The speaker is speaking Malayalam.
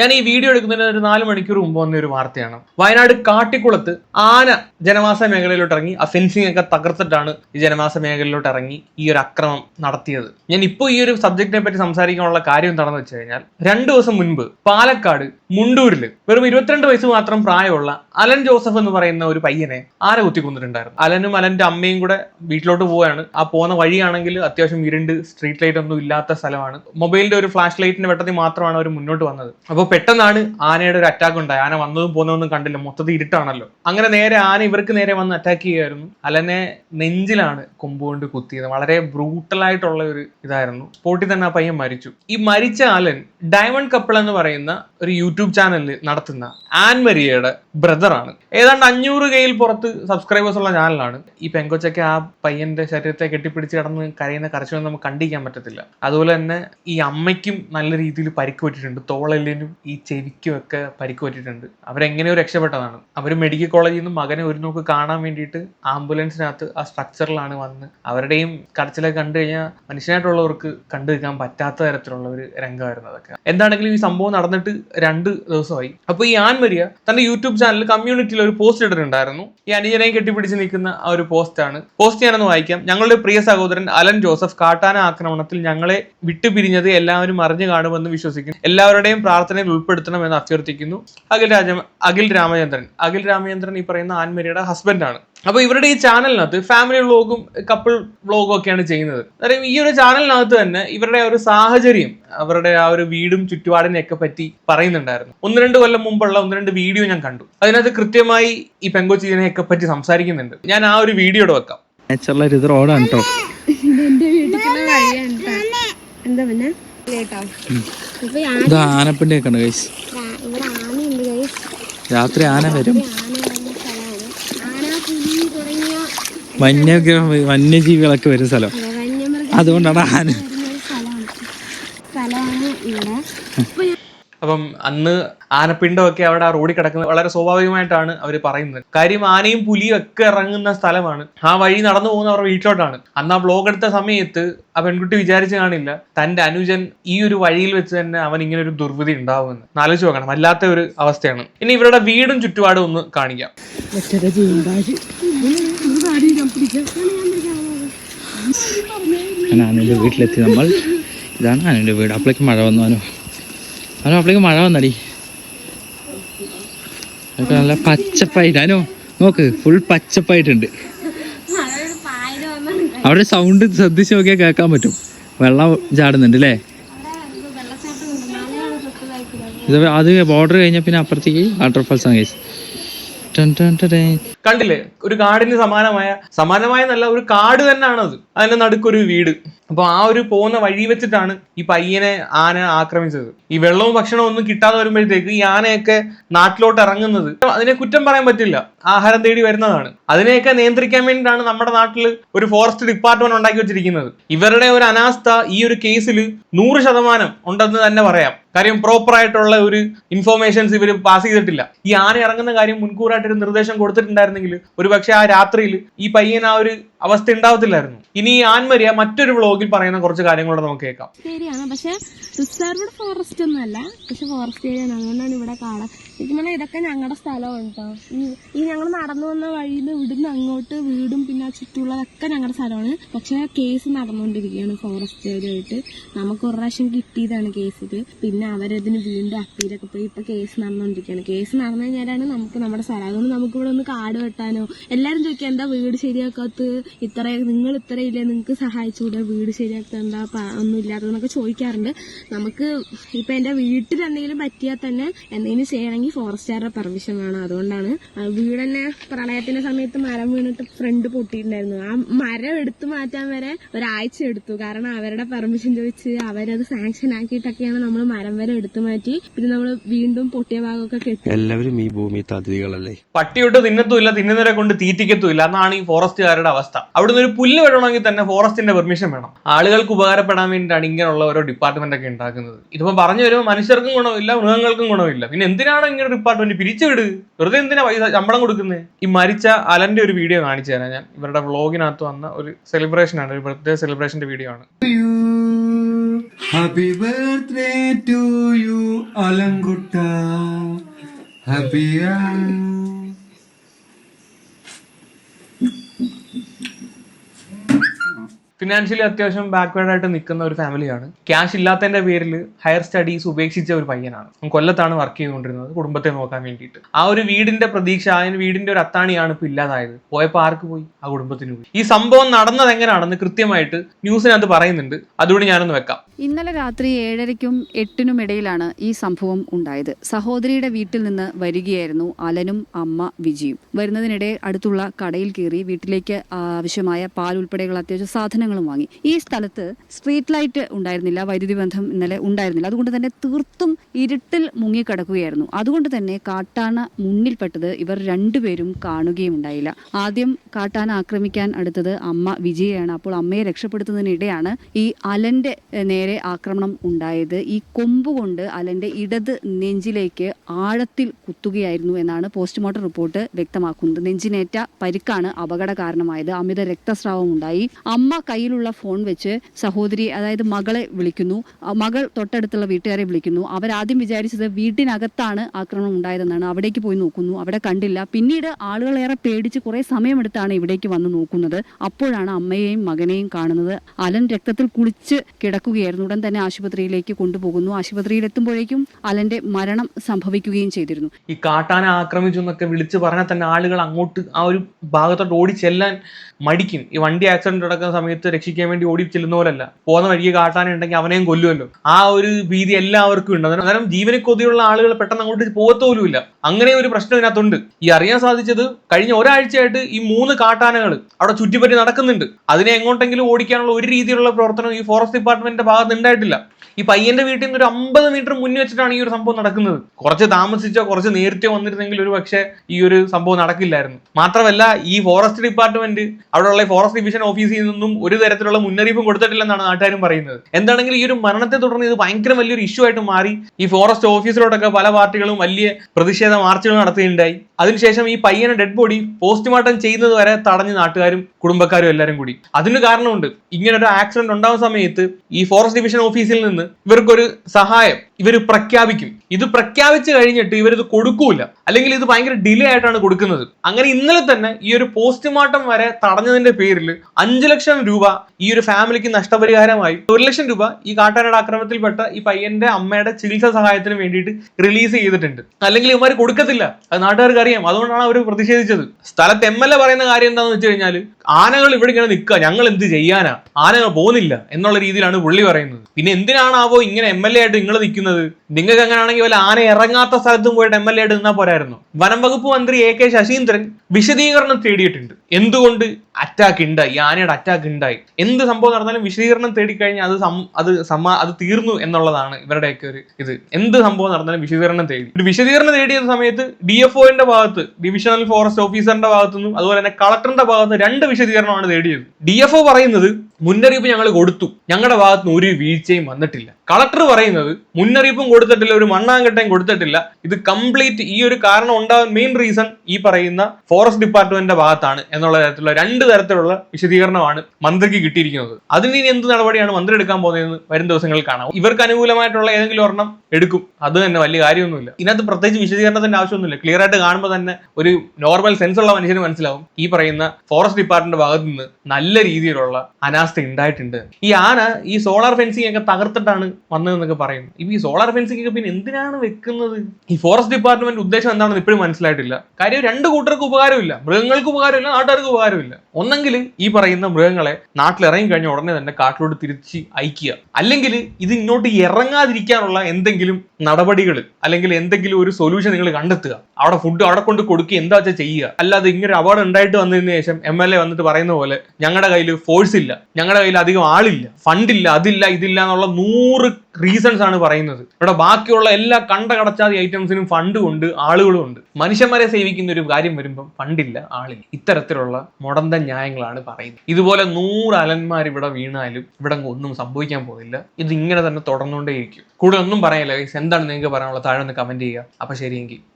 ഞാൻ ഈ വീഡിയോ എടുക്കുന്നതിന് ഒരു നാല് മണിക്കൂർ മുമ്പ് വന്ന ഒരു വാർത്തയാണ്. വയനാട് കാട്ടിക്കുളത്ത് ആന ജനവാസ മേഖലയിലോട്ട് ഇറങ്ങി ആ ഫെൻസിംഗ് ഒക്കെ തകർത്തിട്ടാണ് ഈ ജനവാസ മേഖലയിലോട്ട് ഇറങ്ങി ഈ ഒരു അക്രമം നടത്തിയത്. ഞാൻ ഇപ്പോൾ ഈ ഒരു സബ്ജക്റ്റിനെ പറ്റി സംസാരിക്കാനുള്ള കാര്യം എന്താണെന്ന് വെച്ച് കഴിഞ്ഞാൽ രണ്ടു ദിവസം മുൻപ് പാലക്കാട് മുണ്ടൂരിൽ വെറും ഇരുപത്തിരണ്ട് വയസ്സ് മാത്രം പ്രായമുള്ള അലൻ ജോസഫ് എന്ന് പറയുന്ന ഒരു പയ്യനെ ആന കുത്തിക്കൊന്നിട്ടുണ്ടായിരുന്നു. അലനും അലന്റെ അമ്മയും കൂടെ വീട്ടിലോട്ട് പോവുകയാണ്. ആ പോകുന്ന വഴിയാണെങ്കിൽ അത്യാവശ്യം ഇരുണ്ട് സ്ട്രീറ്റ് ലൈറ്റ് ഒന്നും ഇല്ലാത്ത സ്ഥലമാണ്. മൊബൈലിന്റെ ഒരു ഫ്ലാഷ് ലൈറ്റിന്റെ വെട്ടത്തിൽ മാത്രമാണ് അവർ മുന്നോട്ട് വന്നത്. അപ്പോൾ പെട്ടെന്നാണ് ആനയുടെ ഒരു അറ്റാക്ക് ഉണ്ടായി ആന വന്നതും പോകുന്നതൊന്നും കണ്ടില്ല. മൊത്തത്തിൽ ഇരുട്ടാണല്ലോ. അങ്ങനെ നേരെ ആന ഇവർക്ക് നേരെ വന്ന് അറ്റാക്ക് ചെയ്യുമായിരുന്നു അലനെ നെഞ്ചിലാണ് കൊമ്പുകൊണ്ട് കുത്തിയത്. വളരെ ബ്രൂട്ടലായിട്ടുള്ള ഒരു ഇതായിരുന്നു. സ്പോട്ടിൽ തന്നെ ആ പയ്യൻ മരിച്ചു. ഈ മരിച്ച അലൻ ഡയമണ്ട് കപ്പിൾ എന്ന് പറയുന്ന ഒരു യൂട്യൂബ് ചാനലിൽ നടത്തുന്ന ആൻ മരിയയുടെ ബ്രദറാണ് ഏതാണ്ട് അഞ്ഞൂറ് കയ്യിൽ പുറത്ത് സബ്സ്ക്രൈബേഴ്സ് ഉള്ള ചാനലാണ് ഈ പെങ്കൊച്ചൊക്കെ ആ പയ്യന്റെ ശരീരത്തെ കെട്ടിപ്പിടിച്ച് കിടന്ന് കരയുന്ന കരച്ചിലൊന്നും നമുക്ക് കണ്ടിരിക്കാൻ പറ്റത്തില്ല. അതുപോലെ തന്നെ ഈ അമ്മയ്ക്കും നല്ല രീതിയിൽ പരിക്ക് പറ്റിയിട്ടുണ്ട്. തോളെല്ലിനും ഈ ചെവിക്കും ഒക്കെ പരിക്ക് അവരെങ്ങനെയോ രക്ഷപ്പെട്ടതാണ്. അവർ മെഡിക്കൽ കോളേജിൽ നിന്ന് മകനെ ഒരു നോക്ക് കാണാൻ വേണ്ടിയിട്ട് ആംബുലൻസിനകത്ത് ആ സ്ട്രക്ചറിലാണ് വന്ന് അവരുടെയും കടച്ചിലൊക്കെ കണ്ടു കഴിഞ്ഞാൽ മനുഷ്യനായിട്ടുള്ളവർക്ക് കണ്ടു നിൽക്കാൻ പറ്റാത്ത തരത്തിലുള്ള ഒരു രംഗമായിരുന്നു അതൊക്കെ എന്താണെങ്കിലും ഈ സംഭവം നടന്നിട്ട് രണ്ട് ദിവസമായി. അപ്പോൾ ഈ ആൻ മരിയ തന്റെ യൂട്യൂബ് ചാനലിൽ കമ്മ്യൂണിറ്റിയിൽ ഒരു പോസ്റ്റ് ഇട്ടിട്ടുണ്ടായിരുന്നു. ഈ അനുജനെയും കെട്ടിപ്പിടിച്ച് നിൽക്കുന്ന ആ ഒരു പോസ്റ്റാണ്. പോസ്റ്റ് ഞാനൊന്ന് വായിക്കാം. ഞങ്ങളുടെ പ്രിയ സഹോദരൻ അലൻ ജോസഫ് കാട്ടാന ആക്രമണത്തിൽ ഞങ്ങളെ വിട്ടുപിരിഞ്ഞത് എല്ലാവരും അറിഞ്ഞു കാണുമെന്ന് വിശ്വസിക്കുന്നു. എല്ലാവരുടെയും പ്രാർത്ഥനയിൽ ഉൾപ്പെടുത്തണമെന്ന് അഭ്യർത്ഥിക്കുന്നു. അഖിൽ രാജ അഖിൽ രാമചന്ദ്രൻ. അഖിൽ രാമചന്ദ്രൻ ഈ പറയുന്ന ആൻമരിയുടെ ഹസ്ബൻഡാണ് അപ്പൊ ഇവരുടെ ഈ ചാനലിനകത്ത് ഫാമിലി വ്ളോഗും കപ്പിൾ വ്ളോഗും ഒക്കെയാണ് ചെയ്യുന്നത്. അതായത് ഈ ഒരു ചാനലിനകത്ത് തന്നെ ഇവരുടെ ഒരു സാഹചര്യം അവരുടെ ആ ഒരു വീടും ചുറ്റുപാടിനെ ഒക്കെ പറ്റി പറയുന്നുണ്ടായിരുന്നു. ഒന്ന് രണ്ട് കൊല്ലം മുമ്പുള്ള ഒന്ന് രണ്ട് വീഡിയോ ഞാൻ കണ്ടു. അതിനകത്ത് കൃത്യമായി ഈ പെങ്കൊച്ചിനെയൊക്കെ പറ്റി സംസാരിക്കുന്നുണ്ട്. ഞാൻ ആ ഒരു വീഡിയോ ഇവിടെ വെക്കാം. നാച്ചുറൽ ഇത് റോഡാണ് കേട്ടോ എന്റെ വീട്ടിലേക്കുള്ള വഴിയാണ് ട്ടാ. എന്താ പിന്നെ? ഇത് ആനപ്പിണ്ടി ഒക്കെ ഉണ്ട് ഗൈസ് രാത്രി ആന വരും. ആന വരുന്ന സ്ഥലമാണ് ആന പുലി തുടങ്ങിയ വന്യ വന്യജീവികളൊക്കെ വരും സ്ഥലം. അതുകൊണ്ടാണ് ആന വരുന്ന ഒരു സ്ഥലമാണ് സ്ഥലമാണ് ഇവിടെ ഇപ്പൊ ഞാൻ അപ്പം അന്ന് ആനപ്പിണ്ടമൊക്കെ അവിടെ ആ റോഡിൽ കിടക്കുന്നത് വളരെ സ്വാഭാവികമായിട്ടാണ് അവർ പറയുന്നത്. കാര്യം ആനയും പുലിയും ഒക്കെ ഇറങ്ങുന്ന സ്ഥലമാണ്. ആ വഴി നടന്നു പോകുന്ന അവരുടെ വീട്ടിലോട്ടാണ്. അന്ന് ആ ബ്ലോഗ് എടുത്ത സമയത്ത് ആ പെൺകുട്ടി വിചാരിച്ചു കാണില്ല തന്റെ അനുജൻ ഈ ഒരു വഴിയിൽ വെച്ച് തന്നെ അവൻ ഇങ്ങനെ ഒരു ദുർവിധി ഉണ്ടാവുമെന്ന്. ആലോചിച്ച് നോക്കണം. വല്ലാത്ത ഒരു അവസ്ഥയാണ്. ഇനി ഇവരുടെ വീടും ചുറ്റുപാടും ഒന്ന് കാണിക്കാം. വീട്ടിലെത്തി നമ്മൾ. ഇതാണ് ആനയുടെ വീട്. അപ്പോഴേക്ക് മഴ വന്നു അനു അനു അപ്പോഴേക്ക് മഴ വന്നടി. അതൊക്കെ നല്ല പച്ചപ്പായിട്ട് അനു നോക്ക് ഫുൾ പച്ചപ്പായിട്ടുണ്ട്. അവിടെ സൗണ്ട് ശ്രദ്ധിച്ച് നോക്കിയാൽ കേൾക്കാൻ പറ്റും. വെള്ളം ചാടുന്നുണ്ട് അല്ലേ ഇത് അത് ബോർഡർ കഴിഞ്ഞാൽ പിന്നെ അപ്പുറത്തേക്ക് വാട്ടർഫാൾസ് ആണ് കേസ് കണ്ടില്ലേ? ഒരു കാടിന് സമാനമായ സമാനമായ നല്ല ഒരു കാട് തന്നെയാണ് അത്. അതിന്റെ നടുക്കൊരു വീട്. അപ്പൊ ആ ഒരു പോകുന്ന വഴി വെച്ചിട്ടാണ് ഈ പയ്യനെ ആന ആക്രമിച്ചത്. ഈ വെള്ളവും ഭക്ഷണവും ഒന്നും കിട്ടാതെ വരുമ്പോഴത്തേക്ക് ഈ ആനയൊക്കെ നാട്ടിലോട്ട് ഇറങ്ങുന്നത്. അതിനെ കുറ്റം പറയാൻ പറ്റില്ല. ആഹാരം തേടി വരുന്നതാണ്. അതിനെയൊക്കെ നിയന്ത്രിക്കാൻ വേണ്ടിയിട്ടാണ് നമ്മുടെ നാട്ടിൽ ഒരു ഫോറസ്റ്റ് ഡിപ്പാർട്ട്മെന്റ് ഉണ്ടാക്കി വെച്ചിരിക്കുന്നത്. ഇവരുടെ ഒരു അനാസ്ഥ ഈ ഒരു കേസിൽ നൂറ് ശതമാനം ഉണ്ടെന്ന് തന്നെ പറയാം. കാര്യം പ്രോപ്പർ ആയിട്ടുള്ള ഒരു ഇൻഫോർമേഷൻസ് ഇവർ പാസ് ചെയ്തിട്ടില്ല. ഈ ആന ഇറങ്ങുന്ന കാര്യം മുൻകൂറായിട്ട് ഒരു നിർദ്ദേശം കൊടുത്തിട്ടുണ്ടായിരുന്നെങ്കിൽ ഒരു പക്ഷേ ആ രാത്രിയിൽ ഈ പയ്യൻ ആ ഒരു അവസ്ഥ ഉണ്ടാവത്തില്ലായിരുന്നു. ഇനി ആൻമരിയ മറ്റൊരു വ്ളോഗിൽ പറയുന്ന കുറച്ച് കാര്യങ്ങളോട് നമുക്ക് കേൾക്കാം. ശരിയാണ്. പക്ഷെ റിസർവ്ഡ് ഫോറസ്റ്റ് ഒന്നും അല്ല. പക്ഷെ ഫോറസ്റ്റ് ഏരിയ അതുകൊണ്ടാണ് ഇവിടെ കാണാൻ പറഞ്ഞാൽ ഇതൊക്കെ ഞങ്ങളുടെ സ്ഥലമാണ് കേട്ടോ ഈ ഞങ്ങൾ നടന്നു വന്ന വഴിയിൽ ഇവിടുന്ന് അങ്ങോട്ട് വീടും പിന്നെ ചുറ്റുമുള്ളതൊക്കെ ഞങ്ങളുടെ സ്ഥലമാണ്. പക്ഷെ കേസ് നടന്നുകൊണ്ടിരിക്കുകയാണ് ഏരിയയായിട്ട് നമുക്ക് ഒരു പ്രാവശ്യം കിട്ടിയതാണ് കേസ് ഇത്. പിന്നെ അവരതിന് വീണ്ടും അപ്പീലൊക്കെ പോയി. ഇപ്പൊ കേസ് നടന്നുകൊണ്ടിരിക്കുകയാണ് കേസ് നടന്നു കഴിഞ്ഞാലാണ് നമുക്ക് നമ്മുടെ സ്ഥലം. അതുകൊണ്ട് നമുക്ക് ഇവിടെ ഒന്ന് കാട് വെട്ടാനോ എല്ലാരും ചോദിക്കുക എന്താ വീട് ശരിയാക്കാത്ത ഇത്ര നിങ്ങൾ ഇത്ര ഇല്ലേ? നിങ്ങൾക്ക് സഹായിച്ചുകൂടെ വീട് പ- ഒന്നും ഇല്ലാത്തതെന്നൊക്കെ ചോദിക്കാറുണ്ട്. നമുക്ക് ഇപ്പൊ എന്റെ വീട്ടിൽ എന്തെങ്കിലും പറ്റിയാൽ തന്നെ എന്തെങ്കിലും ചെയ്യണമെങ്കിൽ ഫോറസ്റ്റുകാരുടെ പെർമിഷൻ വേണം. അതുകൊണ്ടാണ് വീട് തന്നെ പ്രളയത്തിന്റെ സമയത്ത് മരം വീണിട്ട് ഫ്രണ്ട് പൊട്ടിയിട്ടുണ്ടായിരുന്നു. ആ മരം എടുത്തു മാറ്റാൻ വരെ ഒരാഴ്ച എടുത്തു. കാരണം അവരുടെ പെർമിഷൻ ചോദിച്ച് അവരത് സാങ്ഷൻ ആക്കിയിട്ടൊക്കെയാണ് നമ്മൾ മരം വരെ എടുത്തു മാറ്റി. പിന്നെ നമ്മൾ വീണ്ടും പൊട്ടിയ ഭാഗമൊക്കെ കെട്ടി. എല്ലാവരും ഈ ഭൂമി അതിഥികളല്ലേ നിന്നത്തും തിന്നത്തുമില്ല തിന്നുന്നവരെ കൊണ്ട് തീറ്റിക്കത്തുമില്ല. എന്നാണ് ഈ ഫോറസ്റ്റുകാരുടെ അവസ്ഥ. അവിടുന്ന് ഒരു പുല്ല് വേണമെങ്കിൽ തന്നെ ഫോറസ്റ്റിന്റെ പെർമിഷൻ വേണം. ആളുകൾക്ക് ഉപകാരപ്പെടാൻ വേണ്ടിയിട്ടാണ് ഇങ്ങനെയുള്ള ഓരോ ഡിപ്പാർട്ട്മെന്റ് ഒക്കെ ഉണ്ടാക്കുന്നത്. ഇതിപ്പോ പറഞ്ഞു വരുമ്പോൾ മനുഷ്യർക്കും ഗുണമില്ല മൃഗങ്ങൾക്കും ഗുണമില്ല. പിന്നെ എന്തിനാണ് ഇങ്ങനെ ഡിപ്പാർട്ട്മെന്റ് പിരിച്ചുവിട്? വെറുതെ എന്തിനാ പൈസ ശമ്പളം കൊടുക്കുന്നത് ഈ മരിച്ച അലന്റെ ഒരു വീഡിയോ കാണിച്ചു തരാം ഞാൻ. ഇവരുടെ വ്ളോഗിനകത്ത് വന്ന ഒരു സെലിബ്രേഷൻ ആണ് ഒരു ബർത്ത്ഡേ സെലിബ്രേഷന്റെ വീഡിയോ ആണ്. ഹാപ്പി ബർത്ത്ഡേ ടു യു അലങ്കുട്ട ഹാപ്പി ഫിനാൻഷ്യലി അത്യാവശ്യം ബാക്ക്വേർഡ് ആയിട്ട് നിൽക്കുന്ന ഒരു ഫാമിലിയാണ് ക്യാഷ് ഇല്ലാത്തതിന്റെ പേരിൽ ഹയർ സ്റ്റഡീസ് ഉപേക്ഷിച്ച ഒരു പയ്യനാണ്. കൊല്ലത്താണ് വർക്ക് ചെയ്തുകൊണ്ടിരുന്നത് കുടുംബത്തെ നോക്കാൻ വേണ്ടിയിട്ട്. ആ ഒരു വീടിന്റെ പ്രതീക്ഷ ആ വീടിന്റെ ഒരു അത്താണിയാണ് ഇപ്പൊ ഇല്ലാതായത്. പോയപ്പോൾ ആർക്ക് പോയി? ആ കുടുംബത്തിന് പോയി. ഈ സംഭവം നടന്നത് എങ്ങനെയാണെന്ന് കൃത്യമായിട്ട് ന്യൂസിനകത്ത് പറയുന്നുണ്ട്. അതുകൂടി ഞാനൊന്ന് വെക്കാം. ഇന്നലെ രാത്രി ഏഴരയ്ക്കും എട്ടിനും ഇടയിലാണ് ഈ സംഭവം ഉണ്ടായത്. സഹോദരിയുടെ വീട്ടിൽ നിന്ന് വരികയായിരുന്നു അലനും അമ്മ വിജിയും. വരുന്നതിനിടെ അടുത്തുള്ള കടയിൽ കയറി വീട്ടിലേക്ക് ആവശ്യമായ പാൽ ഉൾപ്പെടെയുള്ള അത്യാവശ്യ സാധനങ്ങളും വാങ്ങി. ഈ സ്ഥലത്ത് സ്ട്രീറ്റ് ലൈറ്റ് ഉണ്ടായിരുന്നില്ല വൈദ്യുതി ബന്ധം ഇന്നലെ ഉണ്ടായിരുന്നില്ല. അതുകൊണ്ട് തന്നെ തീർത്തും ഇരുട്ടിൽ മുങ്ങിക്കിടക്കുകയായിരുന്നു. അതുകൊണ്ട് തന്നെ കാട്ടാന മുന്നിൽപ്പെട്ടത് ഇവർ രണ്ടുപേരും കാണുകയും ഉണ്ടായില്ല. ആദ്യം കാട്ടാന ആക്രമിക്കാൻ അടുത്തത് അമ്മ വിജയയാണ്. അപ്പോൾ അമ്മയെ രക്ഷപ്പെടുത്തുന്നതിനിടെയാണ് ഈ അലന്റെ നേരെ ആക്രമണം ഉണ്ടായത്. ഈ കൊമ്പ് കൊണ്ട് അലന്റെ ഇടത് നെഞ്ചിലേക്ക് ആഴത്തിൽ കുത്തുകയായിരുന്നു എന്നാണ് പോസ്റ്റ്മോർട്ടം റിപ്പോർട്ട് വ്യക്തമാക്കുന്നത്. നെഞ്ചിനേറ്റ പരിക്കാണ് അപകട കാരണമായത്. അമിത രക്തസ്രാവം ഉണ്ടായി അമ്മ കയ്യിലുള്ള ഫോൺ വെച്ച് സഹോദരി അതായത് മകളെ വിളിക്കുന്നു. മകൾ തൊട്ടടുത്തുള്ള വീട്ടുകാരെ വിളിക്കുന്നു. അവരാദ്യം വിചാരിച്ചത് വീട്ടിനകത്താണ് ആക്രമണം ഉണ്ടായതെന്നാണ്. അവിടേക്ക് പോയി നോക്കുന്നു. അവിടെ കണ്ടില്ല. പിന്നീട് ആളുകളേറെ പേടിച്ച് കുറെ സമയമെടുത്താണ് ഇവിടേക്ക് വന്ന് നോക്കുന്നത്. അപ്പോഴാണ് അമ്മയെയും മകനെയും കാണുന്നത്. അലൻ രക്തത്തിൽ കുളിച്ച് കിടക്കുകയായിരുന്നു. ഉടൻ തന്നെ ആശുപത്രിയിലേക്ക് കൊണ്ടുപോകുന്നു. ആശുപത്രിയിൽ എത്തുമ്പോഴേക്കും അലന്റെ മരണം സംഭവിക്കുകയും ചെയ്തിരുന്നു. ഈ കാട്ടാന ആക്രമിച്ചു എന്നൊക്കെ വിളിച്ച് പറഞ്ഞാൽ തന്നെ ആളുകൾ അങ്ങോട്ട് ആ ഒരു ഭാഗത്തോട്ട് ഓടി ചെല്ലാൻ മടിക്കും. ഈ വണ്ടി ആക്സിഡന്റ് നടക്കുന്ന സമയത്ത് രക്ഷിക്കാൻ വേണ്ടി ഓടി ചെല്ലുന്ന പോലല്ല. പോകുന്ന വഴിക്ക് കാട്ടാനുണ്ടെങ്കിൽ അവനെയും കൊല്ലുമല്ലോ ആ ഒരു ഭീതി എല്ലാവർക്കും ഉണ്ട്. അന്നേരം ജീവന കൊതിയുള്ള ആളുകൾ പെട്ടെന്ന് അങ്ങോട്ട് പോകത്തോലുമില്ല അങ്ങനെ ഒരു പ്രശ്നം ഇതിനകത്തുണ്ട്. ഈ അറിയാൻ സാധിച്ചത് കഴിഞ്ഞ ഒരാഴ്ചയായിട്ട് ഈ മൂന്ന് കാട്ടാനകൾ അവിടെ ചുറ്റിപ്പറ്റി നടക്കുന്നുണ്ട്. അതിനെ എങ്ങോട്ടെങ്കിലും ഓടിക്കാനുള്ള ഒരു രീതിയിലുള്ള പ്രവർത്തനം ഈ ഫോറസ്റ്റ് ഡിപ്പാർട്ട്മെന്റിന്റെ ഭാഗത്ത് ഉണ്ടായിട്ടില്ല. ഈ പയ്യന്റെ വീട്ടിൽ നിന്ന് ഒരു അമ്പത് മീറ്റർ മുന്നിൽ വെച്ചിട്ടാണ് ഈ ഒരു സംഭവം നടക്കുന്നത്. കുറച്ച് താമസിച്ചോ കുറച്ച് നേരത്തെ വന്നിരുന്നെങ്കിൽ ഒരു പക്ഷേ ഈ ഒരു സംഭവം നടക്കില്ലായിരുന്നു. മാത്രമല്ല ഈ ഫോറസ്റ്റ് ഡിപ്പാർട്ട്മെന്റ് അവിടെയുള്ള ഫോറസ്റ്റ് ഡിവിഷൻ ഓഫീസിൽ നിന്നും ഒരു തരത്തിലുള്ള മുന്നറിയിപ്പും കൊടുത്തിട്ടില്ലെന്നാണ് നാട്ടുകാരും പറയുന്നത്. എന്താണെങ്കിലും ഈ ഒരു മരണത്തെ തുടർന്ന് ഇത് ഭയങ്കര വലിയൊരു ഇഷ്യൂ ആയിട്ട് മാറി. ഈ ഫോറസ്റ്റ് ഓഫീസിലോട്ടൊക്കെ പല പാർട്ടികളും വലിയ പ്രതിഷേധ മാർച്ചുകൾ നടത്തുകയുണ്ടായി. അതിനുശേഷം ഈ പയ്യനെ ഡെഡ് ബോഡി പോസ്റ്റ്മോർട്ടം ചെയ്യുന്നത് വരെ തടഞ്ഞ് നാട്ടുകാരും കുടുംബക്കാരും എല്ലാവരും കൂടി. അതിന് കാരണമുണ്ട്. ഇങ്ങനെ ഒരു ആക്സിഡന്റ് ഉണ്ടാകുന്ന സമയത്ത് ഈ ഫോറസ്റ്റ് ഡിവിഷൻ ഓഫീസിൽ നിന്ന് ഇവർക്കൊരു സഹായം ഇവർ പ്രഖ്യാപിക്കും. ഇത് പ്രഖ്യാപിച്ചു കഴിഞ്ഞിട്ട് ഇവരിത് കൊടുക്കൂല. അല്ലെങ്കിൽ ഇത് ഭയങ്കര ഡിലേ ആയിട്ടാണ് കൊടുക്കുന്നത്. അങ്ങനെ ഇന്നലെ തന്നെ ഈ ഒരു പോസ്റ്റ്മോർട്ടം വരെ തടഞ്ഞതിന്റെ പേരിൽ അഞ്ചു ലക്ഷം രൂപ ഈ ഒരു ഫാമിലിക്ക് നഷ്ടപരിഹാരമായി. ഒരു ലക്ഷം രൂപ ഈ കാട്ടാനട ആക്രമണത്തിൽപ്പെട്ട ഈ പയ്യന്റെ അമ്മയുടെ ചികിത്സാ സഹായത്തിന് വേണ്ടിയിട്ട് റിലീസ് ചെയ്തിട്ടുണ്ട്. അല്ലെങ്കിൽ ഇവർ കൊടുക്കത്തില്ല. അത് നാട്ടുകാർക്ക് അറിയാം. അതുകൊണ്ടാണ് അവർ പ്രതിഷേധിച്ചത്. സ്ഥലത്ത് എം എൽ എ പറയുന്ന കാര്യം എന്താണെന്ന് വെച്ച് കഴിഞ്ഞാൽ ആനകൾ ഇവിടെ ഇങ്ങനെ നിൽക്കുക. ഞങ്ങൾ എന്ത് ചെയ്യാനാ? ആനകൾ പോകുന്നില്ല എന്നുള്ള രീതിയിലാണ് പുള്ളി പറയുന്നത്. പിന്നെ എന്തിനാണാവോ ഇങ്ങനെ എം എൽ എ ആയിട്ട് നിങ്ങൾ നിൽക്കുന്നത്? നിങ്ങൾക്ക് അങ്ങനെയാണെങ്കിൽ വല്ല ആന ഇറങ്ങാത്ത സ്ഥലത്തും പോയിട്ട് എം എൽ എ നിന്നാൽ പോരായിരുന്നു. വനം വകുപ്പ് മന്ത്രി എ കെ ശശീന്ദ്രൻ വിശദീകരണം തേടിയിട്ടുണ്ട്. എന്തുകൊണ്ട് അറ്റാക്ക് ഉണ്ടായി ആനയുടെ അറ്റാക്ക് ഉണ്ടായി എന്ത് സംഭവം നടന്നാലും വിശദീകരണം തേടിക്കഴിഞ്ഞാൽ അത് അത് സമാ അത് തീർന്നു എന്നുള്ളതാണ് ഇവരുടെയൊക്കെ ഒരു ഇത്. എന്ത് സംഭവം നടന്നാലും വിശദീകരണം തേടി. ഒരു വിശദീകരണം തേടിയ സമയത്ത് ഡി എഫ് ഒന്റെ ഭാഗത്ത് ഡിവിഷണൽ ഫോറസ്റ്റ് ഓഫീസറിന്റെ ഭാഗത്തു നിന്നും അതുപോലെ തന്നെ കളക്ടറിന്റെ ഭാഗത്ത് രണ്ട് വിശദീകരണമാണ് തേടിയത്. ഡി എഫ് ഒ പറയുന്നത് മുന്നറിയിപ്പ് ഞങ്ങൾ കൊടുത്തു. ഞങ്ങളുടെ ഭാഗത്തുനിന്ന് ഒരു വീഴ്ചയും വന്നിട്ടില്ല. കളക്ടർ പറയുന്നത് മുന്നറിയിപ്പും കൊടുത്തിട്ടില്ല ഒരു മണ്ണാങ്കട്ടയും കൊടുത്തിട്ടില്ല. ഇത് കംപ്ലീറ്റ് ഈ ഒരു കാരണം ഉണ്ടാകുന്ന മെയിൻ റീസൺ ഈ പറയുന്ന ഫോറസ്റ്റ് ഡിപ്പാർട്ട്മെന്റിന്റെ ഭാഗത്താണ് എന്നുള്ള തരത്തിലുള്ള രണ്ട് തരത്തിലുള്ള വിശദീകരണമാണ് മന്ത്രിക്ക് കിട്ടിയിരിക്കുന്നത്. അതിന് ഇനി എന്ത് നടപടിയാണ് മന്ത്രി എടുക്കാൻ പോകുന്നതെന്ന് വരും ദിവസങ്ങളിൽ കാണാം. ഇവർക്ക് അനുകൂലമായിട്ടുള്ള ഏതെങ്കിലും ഒരെണ്ണം എടുക്കും. അത് തന്നെ വലിയ കാര്യമൊന്നുമില്ല. ഇതിനകത്ത് പ്രത്യേകിച്ച് വിശദീകരണത്തിന്റെ ആവശ്യമൊന്നുമില്ല. ക്ലിയർ ആയിട്ട് കാണുമ്പോൾ തന്നെ ഒരു നോർമൽ സെൻസ് ഉള്ള മനുഷ്യന് മനസ്സിലാവും. ഈ പറയുന്ന ഫോറസ്റ്റ് ഡിപ്പാർട്ട്മെന്റ് ഭാഗത്ത് നിന്ന് നല്ല രീതിയിലുള്ള അനാസ്ഥ ഉണ്ടായിട്ടുണ്ട്. ഈ ആന ഈ സോളാർ ഫെൻസിങ് ഒക്കെ തകർത്തിട്ടാണ് വന്നതെന്നൊക്കെ പറയുന്നു ഇപ്പൊ ഈ സോളാർ ഫെൻസിംഗ് പിന്നെ എന്തിനാണ് വെക്കുന്നത്? ഈ ഫോറസ്റ്റ് ഡിപ്പാർട്ട്മെന്റ് ഉദ്ദേശം എന്താണെന്ന് ഇപ്പോഴും മനസ്സിലായിട്ടില്ല. കാര്യം രണ്ട് കൂട്ടർക്ക് ഉപകാരമില്ല. മൃഗങ്ങൾക്ക് ഉപകാരമില്ല നാട്ടുകാർക്ക് ഉപകാരമില്ല. ഒന്നെങ്കിൽ ഈ പറയുന്ന മൃഗങ്ങളെ നാട്ടിൽ ഇറങ്ങി കഴിഞ്ഞ ഉടനെ തന്നെ കാട്ടിലോട്ട് തിരിച്ച് അയക്കുക. അല്ലെങ്കിൽ ഇത് ഇങ്ങോട്ട് ഇറങ്ങാതിരിക്കാനുള്ള എന്തെങ്കിലും നടപടികൾ അല്ലെങ്കിൽ എന്തെങ്കിലും ഒരു സൊല്യൂഷൻ നിങ്ങൾ കണ്ടെത്തുക. അവിടെ ഫുഡ് അവിടെ കൊണ്ട് കൊടുക്കുക എന്താ വെച്ചാൽ ചെയ്യുക. അല്ലാതെ ഇങ്ങനെ അപകടം ഉണ്ടായിട്ട് വന്നതിന് ശേഷം എം എൽ എ വന്നിട്ട് പറയുന്ന പോലെ ഞങ്ങളുടെ കയ്യിൽ ഫോഴ്സ് ഇല്ല. ഞങ്ങളുടെ കയ്യിൽ അധികം ആളില്ല. ഫണ്ടില്ല അതില്ല ഇതില്ല എന്നുള്ള നൂറ് റീസൺസ് ആണ് പറയുന്നത്. ഇവിടെ ബാക്കിയുള്ള എല്ലാ കണ്ട കടച്ചാതി ഐറ്റംസിനും ഫണ്ടും ഉണ്ട് ആളുകളും ഉണ്ട്. മനുഷ്യന്മാരെ സേവിക്കുന്ന ഒരു കാര്യം വരുമ്പം ഫണ്ടില്ല ആളില്ല. ഇത്തരത്തിലുള്ള മുടന്ത ന്യായങ്ങളാണ് പറയുന്നത്. ഇതുപോലെ നൂറ് അലന്മാർ ഇവിടെ വീണാലും ഇവിടെ ഒന്നും സംഭവിക്കാൻ പോകുന്നില്ല. ഇത് ഇങ്ങനെ തന്നെ തുടർന്നുകൊണ്ടേയിരിക്കും. കൂടെ ഒന്നും പറയാനില്ല. എന്താണ് നിങ്ങൾക്ക് പറയാനുള്ളത്? താഴെ ഒന്ന് കമന്റ് ചെയ്യുക. അപ്പൊ ശരിയെങ്കിൽ.